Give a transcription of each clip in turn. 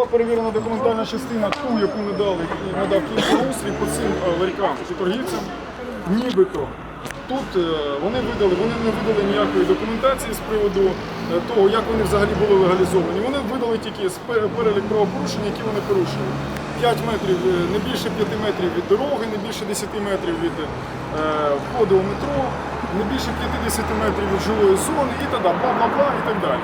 була перевірена документальна частина, ту, яку ми дали і надав Київський по цим е, ларькам чи торгівцям, нібито. Тут е, вони видали, вони не видали ніякої документації з приводу е, того, як вони взагалі були легалізовані. Вони видали тільки перелік правопорушень, які вони порушили. 5 метрів, не більше 5 метрів від дороги, не більше 10 метрів від входу у метро, не більше 50 метрів від жилої зони і т.д. бла-бла-бла і так далі.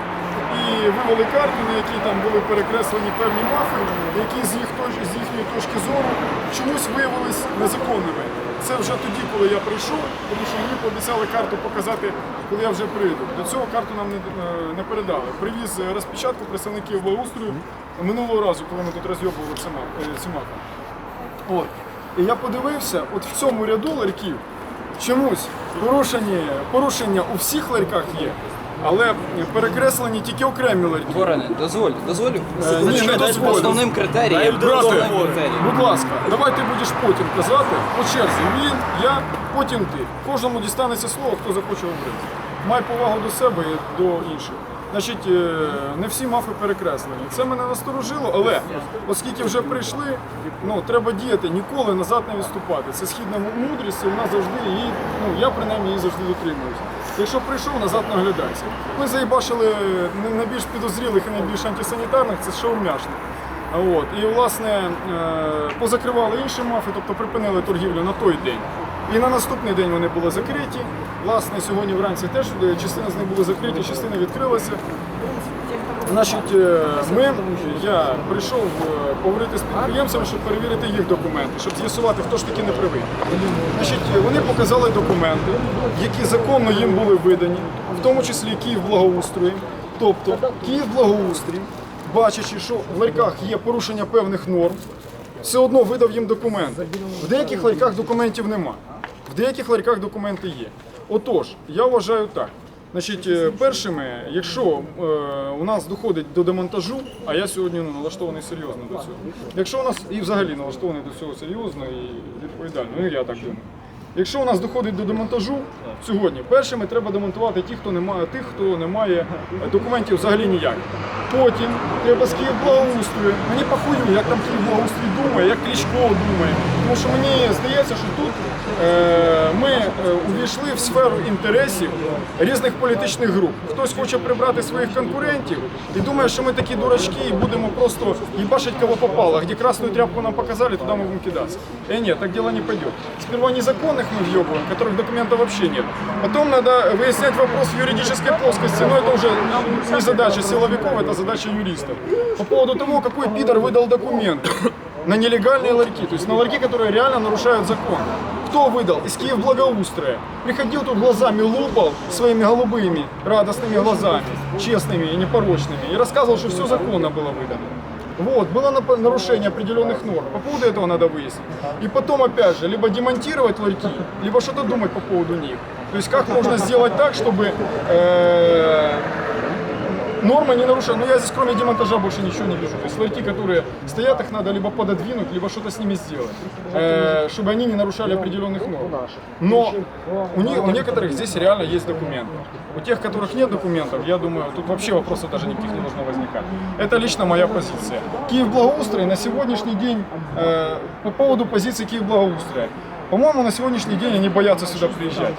І вивели карти, на які там були перекреслені певні мафи, які з, їх, з їхньої точки зору чомусь виявились незаконними. Це вже тоді, коли я прийшов, тому що мені пообіцяли карту показати, коли я вже прийду. До цього карту нам не, е, не передали. Привіз розпечатку представників благоустрою минулого разу, коли ми тут розйобували ці ма- е. От. І я подивився, от в цьому ряду ларьків чомусь порушення, порушення у всіх ларьках є, але перекреслені тільки окремі ларьки. Бороне, дозволь, дозволю. Е, ні, не дозволю. Основним критерієм. Брате, будь ласка, давай ти будеш потім казати по черзі. Він, я, потім ти. Кожному дістанеться слово, хто захоче говорити. Май повагу до себе і до інших. Значить, е, не всі мафи перекреслені. Це мене насторожило, але оскільки вже прийшли, ну треба діяти, ніколи назад не відступати. Це східна мудрість, і вона завжди її, ну я принаймні її завжди дотримуюся. Якщо прийшов, назад наглядайся. Ми заїбачили найбільш підозрілих і найбільш антисанітарних, це шаурмяшник. От. І власне е, позакривали інші мафи, тобто припинили торгівлю на той день. І на наступний день вони були закриті. Власне, сьогодні вранці теж е, частина з них були закриті, частина відкрилася. Значить, е, ми, я прийшов е, поговорити з підприємцями, щоб перевірити їх документи, щоб з'ясувати, хто ж таки не правий. Значить, е, вони показали документи, які законно їм були видані, в тому числі Київ благоустрої. Тобто Київ благоустрій, бачачи, що в ларьках є порушення певних норм, все одно видав їм документи. В деяких ларьках документів нема, в деяких ларьках документи є. Отож, я вважаю так. Значить, е, першими, якщо е, у нас доходить до демонтажу, а я сьогодні ну, налаштований серйозно до цього. Якщо у нас і взагалі налаштований до цього серйозно і відповідально, ну я так думаю. Якщо у нас доходить до демонтажу сьогодні, першими треба демонтувати ті, хто не має тих, хто не має документів взагалі ніяких. Потім треба з Київблагоустрою. Мені похую, як там Київблагоустрій думає, як Кличко думає. Тому що мені здається, що тут е, е, увійшли в сферу інтересів різних політичних груп. Хтось хоче прибрати своїх конкурентів і думає, що ми такі дурачки і будемо просто їбашить кого попало. Где красную тряпку нам показали, туда мы будем кидаться. Э, нет, так дело не пойдет. Сперва незаконных мы въебываем, которых документов вообще нет. Потом надо выяснять вопрос в юридической плоскости, но это уже не задача силовиков, это задача юристов. По поводу того, какой пидор выдал документы на нелегальные ларьки, то есть на ларьки, которые реально нарушают закон. Кто выдал? Из Киев Благоустрия. Приходил тут глазами лупал своими голубыми, радостными глазами, честными и непорочными, и рассказывал, что все законно было выдано. Вот, было нарушение определенных норм. По поводу этого надо выяснить. И потом, опять же, либо демонтировать ларьки, либо что-то думать по поводу них. То есть как можно сделать так, чтобы э, норма не нарушена. Но я здесь кроме демонтажа больше ничего не вижу. То есть ларьки, которые стоят, их надо либо пододвинуть, либо что-то с ними сделать, э, чтобы они не нарушали определенных норм. Но у, них, у некоторых здесь реально есть документы. У тех, у которых нет документов, я думаю, тут вообще вопросов даже никаких не должно возникать. Это лично моя позиция. Киев Благоустрой на сегодняшний день э, по поводу позиции Киев Благоустрия. По-моему, на сегодняшний день они боятся сюда приезжать.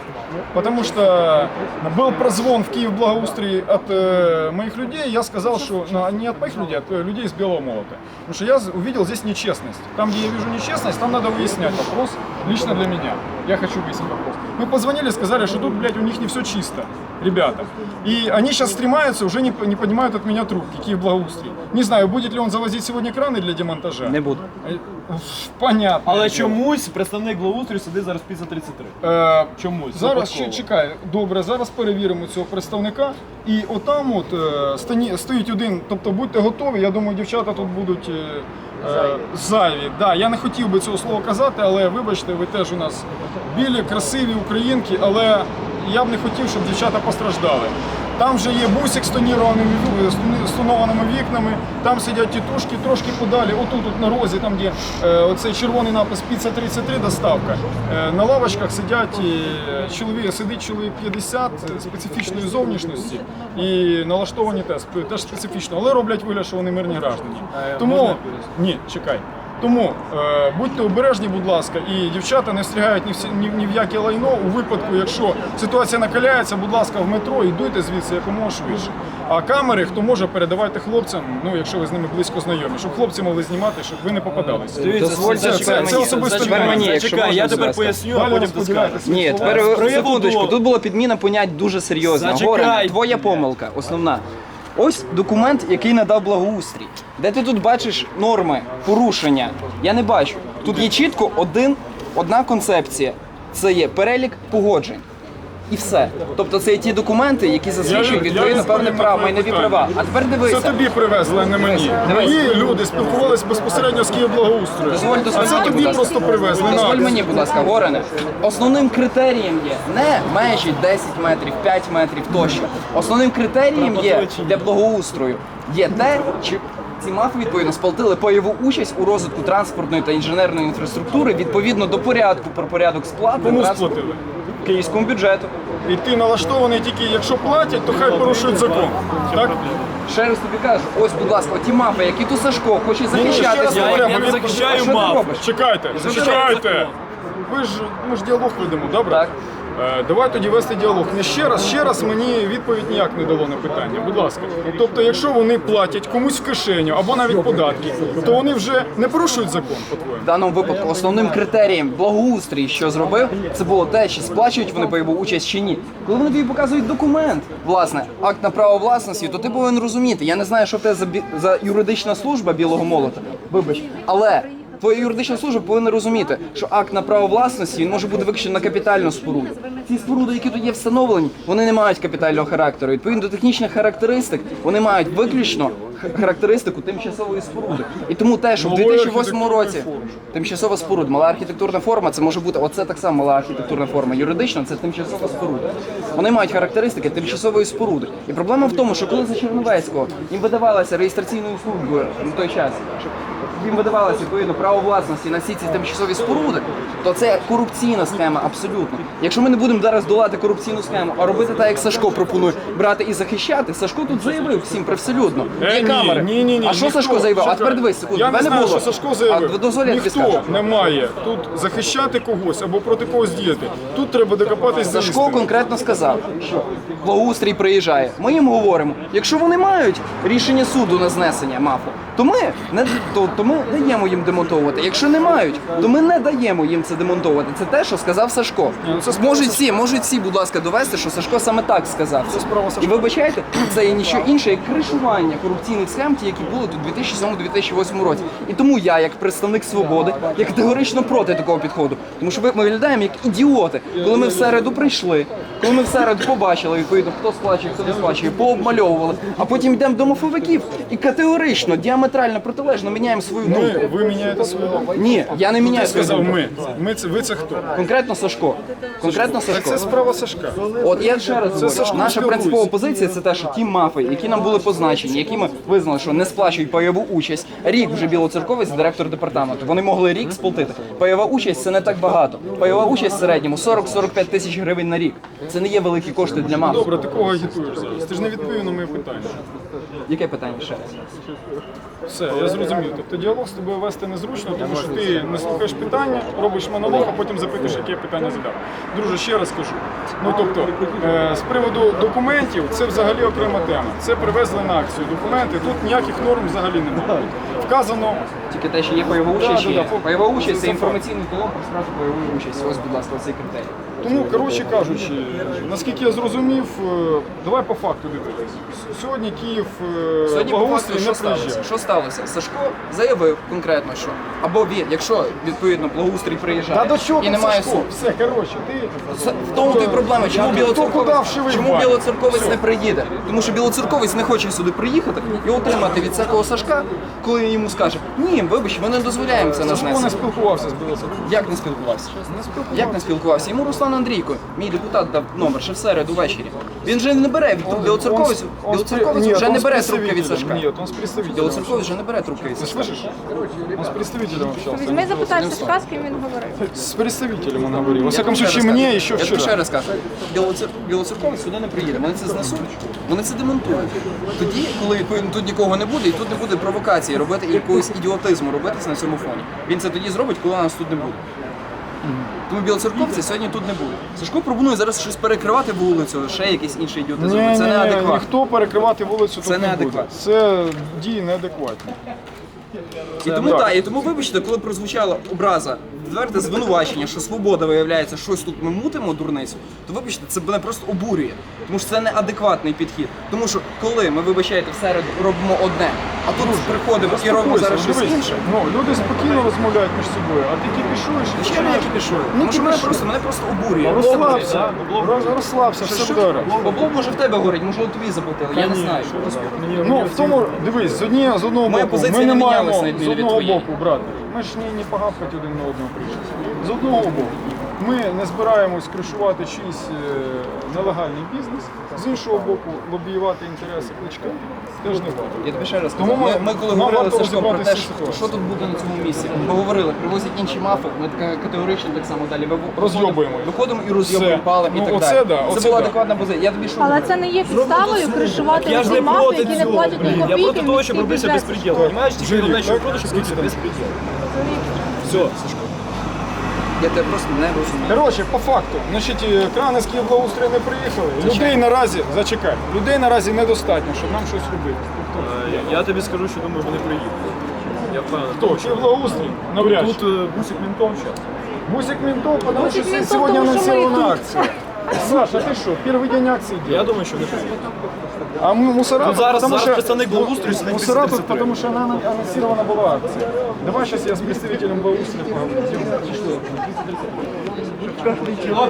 Потому что был прозвон в Киев Благоустрии от э, моих людей. Я сказал, что ну, не от моих людей, а от э, людей из Белого Молота. Потому что я увидел здесь нечестность. Там, где я вижу нечестность, там надо выяснять вопрос лично для меня. Я хочу выяснить вопрос. Мы позвонили, сказали, что тут, блядь, у них не все чисто, ребята. И они сейчас стремаются, уже не, не поднимают от меня трубки, Киев Благоустрий. Не знаю, будет ли он завозить сегодня краны для демонтажа. Не буду. Понятно. Але чомусь представник благоустрою сидить зараз після 33. Е, Чомусь. Зараз випадково. ще чекай, добре, зараз перевіримо цього представника. І отам от е, стані, стоїть один, тобто будьте готові, я думаю, дівчата тут будуть е, е, зайві. Да, я не хотів би цього слова казати, але вибачте, ви теж у нас білі, красиві українки, але я б не хотів, щоб дівчата постраждали. Там вже є бусик з тонірованими з тонованими вікнами, там сидять тітушки, трошки подалі. Отут от на розі, там де е, оцей червоний напис Піца 33 доставка. Е, на лавочках сидять е, чоловік, сидить чоловік 50 специфічної зовнішності і налаштовані теж, теж специфічно, але роблять вигляд, що вони мирні граждані. Тому ні, чекай. Тому е, будьте обережні, будь ласка, і дівчата не встрягають ні в, ні, в- ні в яке лайно. У випадку, якщо ситуація накаляється, будь ласка, в метро і дуйте звідси якомога швидше. А камери, хто може, передавайте хлопцям, ну якщо ви з ними близько знайомі, щоб хлопці могли знімати, щоб ви не попадалися. Дозвольте це- тепер це особисто Тепер мені, мене. якщо Зачекай, можна, я будь тепер ласка. поясню, а Далі потім ти розподіляйте скажеш. Ні, тепер секундочку. Тут була підміна понять дуже серйозна. Зачекай. Твоя помилка, основна. Ось документ, який надав благоустрій. Де ти тут бачиш норми, порушення? Я не бачу. Тут є чітко один, одна концепція. Це є перелік погоджень. І все. Тобто це є ті документи, які засвідчують Я- відповідно певне право, майнові права. А тепер Це тобі привезли, а не мені. Дивись. Мої люди спілкувалися безпосередньо з Київблагоустрою. Дозволь, дозволь А це мені, тобі будь ласка. просто привезли. Дозволь на. мені, будь ласка, Горене. Основним критерієм є не межі 10 метрів, 5 метрів тощо. Основним критерієм є для благоустрою є те, чи ці мафи відповідно сплатили пайову участь у розвитку транспортної та інженерної інфраструктури відповідно до порядку про порядок сплати Кому сплатили? Київському бюджету. І ти налаштований тільки, якщо платять, то хай порушують закон. Так? Ще раз тобі кажу, ось, будь ласка, ті мапи, які тут Сашко хоче Ні, ні, ще раз захищатися. говорю, я не захищаю Що ти мав. робиш? Чекайте, чекайте. Ви ж ми ж діалог ведемо, добре? Так. Е, Давай тоді вести діалог. Не ще раз, ще раз мені відповідь ніяк не дало на питання. Будь ласка. Тобто, якщо вони платять комусь в кишеню або навіть податки, то вони вже не порушують закон, по-твоєму. В даному випадку основним критерієм благоустрій, що зробив, це було те, чи сплачують вони бойову участь чи ні. Коли вони тобі показують документ, власне, акт на право власності, то ти повинен розуміти. Я не знаю, що в тебе за, бі- за юридична служба білого молота. Вибач, але. Твоя юридична служба повинна розуміти, що акт на право власності він може бути виключно на капітальну споруду. Ці споруди, які тут є встановлені, вони не мають капітального характеру. Відповідно до технічних характеристик, вони мають виключно характеристику тимчасової споруди. І тому те, що в 2008 році. Тимчасова споруда, мала архітектурна форма, це може бути оце так само мала архітектурна форма. Юридично це тимчасова споруда. Вони мають характеристики тимчасової споруди. І проблема в тому, що коли за Черновецького їм видавалася реєстраційною службою на той час, їм видавалося відповідно право власності на всі ці тимчасові споруди, то це корупційна схема абсолютно. Якщо ми не будемо зараз долати корупційну схему, а робити так, як Сашко пропонує брати і захищати, Сашко тут заявив всім привселюдно. Е, Є ні, камери. Ні, ні, ні, а що Сашко заявив? А тепер дивись, секунду. Я не знаю, було. що Сашко заявив. Ніхто не має тут захищати когось або проти когось діяти. Тут треба докопатись до Сашко конкретно сказав, що благоустрій приїжджає. Ми їм говоримо, якщо вони мають рішення суду на знесення МАФу, то ми не то, то ми даємо їм демонтовувати. Якщо не мають, то ми не даємо їм це демонтовувати. Це те, що сказав Сашко. ну Можуть всі, можуть всі, будь ласка, довести, що Сашко саме так сказав. І вибачайте, це є ніщо інше, як кришування корупційних схем, ті, які були тут 2007-2008 році. І тому я, як представник свободи, я категорично проти такого підходу. Тому що ми виглядаємо як ідіоти, коли ми в середу прийшли, коли ми в середу побачили, відповідно, хто сплачує, хто не сплачує, пообмальовували, а потім йдемо до мафовиків і категорично, діаметрально протилежно міняємо свою думку. Ми, ви міняєте свого. Ні, я не міняю Ти свою сказав думку. ми. Ми це ви це хто? Конкретно Сашко. Конкретно Так Сашко. це справа Сашка. От я ще раз говорю, Сашко наша спілкується. принципова позиція це те, що ті мафи, які нам були позначені, які ми визнали, що не сплачують пайову участь. Рік вже білоцерковець, директор департаменту. Вони могли рік сплатити. Пайова участь це не так багато. Пайова участь в середньому 40-45 тисяч гривень на рік. Це не є великі кошти для маф. Добре, ти кого агітуєш зараз? Ти ж не відповів на моє питання. Яке питання ще раз? Все, я зрозумів. Тобто діалог з тобою вести незручно, тому що ти не слухаєш питання, робиш монолог, а потім запитуєш, яке я питання задав. Друже, ще раз кажу. Ну тобто, е, з приводу документів, це взагалі окрема тема. Це привезли на акцію документи. Тут ніяких норм взагалі немає. Тут вказано. Тільки те, що є пайова участь, Да, є. Пайова участь це це інформаційний колон про справу пайової участі. Ось, будь ласка, цей критерій. Тому, коротше кажучи, наскільки я зрозумів, е, давай по факту дивитися. С- Сьогодні Київ е, Сьогодні по благоустрій факту не що сталося? Що сталося? Сашко заявив конкретно, що або він, якщо відповідно благоустрій приїжджає Та до чого і ти, немає Сашко? суду. Все, коротше, ти Це- В тому ти проблема, чому білоцерковець, куди чому білоцерковець не приїде? Тому що білоцерковець не хоче сюди приїхати і отримати від всякого Сашка, коли він йому скаже, ні, Ні, вибач, ми не дозволяємо це на Сашко не знесення. спілкувався з Білоцерком. Як не спілкувався? Не спілкувався. Як не спілкувався? Йому Руслан Андрійко, мій депутат, дав номер ще в середу ввечері. Він вже не бере від с- Білоцерковець вже не бере трубки від. Сашка. Он с представителем. Білоцерковець вже не бере трубки Ты слышишь? Он с представителем общался. Візьми Сашка, з ким він говорив. С представителем он говорил. Во всяком случае, мне еще Я тобі ще вчера. раз кажу. Білоцер... Білоцерковець сюди не приїде. Вони це знесуть, вони це демонтують. Тоді, коли тут нікого не буде, і тут не буде провокації робити і якогось ідіотизму робитися на цьому фоні. Він це тоді зробить, коли нас тут не буде. Тому білоцерковці сьогодні тут не буде. Сашко пропонує зараз щось перекривати вулицю, ще якийсь інший ідіотизм. Ні, це ні, неадекватно. ніхто перекривати вулицю Це тут не буде. неадекватно. Це дії неадекватні. І тому так. і тому вибачте, коли прозвучала образа, відверте звинувачення, що свобода виявляється, щось тут ми мутимо дурницю, то вибачте, це мене просто обурює. Тому що це неадекватний підхід. Тому що коли ми, вибачаєте, в середу робимо одне, а тут приходимо і робимо зараз щось Дивись, інше. Ну, люди спокійно розмовляють між собою, а ти кипішуєш і Ще не які пішов. Тому що мене просто мене просто обурює. Розслабся, роз- розслабся, все буде добре. Бабло може в тебе горить, може у тобі заплатили, я не знаю. Ну, в тому, дивись, з однієї, з одного Моя боку, позиція ми не не маємо мінялась навіть з одного боку, брат. Ми ж не, не погавкати один на одного прийшли. З одного боку, ми не збираємось кришувати чийсь е, нелегальний бізнес, з іншого боку, лобіювати інтереси кличка теж не варто. Я тобі ще раз Тому кажу, ми, ми- коли говорили Сашком про те, що, що тут буде на цьому місці, ми говорили, привозять інші мафи, ми така категорично так само далі. Ми Розйобуємо. Виходимо і розйобуємо, Все. палимо і Ну, так оце далі. да, це оце була да. адекватна позиція. Я тобі що Але говорю? це не є підставою кришувати ті мафи, проти які не платять ні блін. Я проти того, щоб робився безпреділ. Понимаєш? Тільки головне, що так? щоб безпреділ. Все, Сашко. Я тебе просто не розумію. Коротше, по факту, значить, е, крани з Київблагоустрою не приїхали. Людей наразі, зачекай, людей наразі недостатньо, щоб нам щось робити. Е, Я тобі скажу, що думаю, вони приїдуть. Я впевнений. Хто? Київблагоустрій? Навряд чи. Тут е, бусик ментов зараз. Бусик Ментов, потому Бусик что Ментов, сегодня потому что мы анонсирована тут. акция. Саша, ты что, первый день акции Я делаешь? думаю, що вони приїдуть. А мусора... Ну, зараз- потому зараз что- представник благоустрою сидить Мусора тут, 33. потому что она анонсирована была акция. Давай сейчас я с представителем благоустрою поговорю.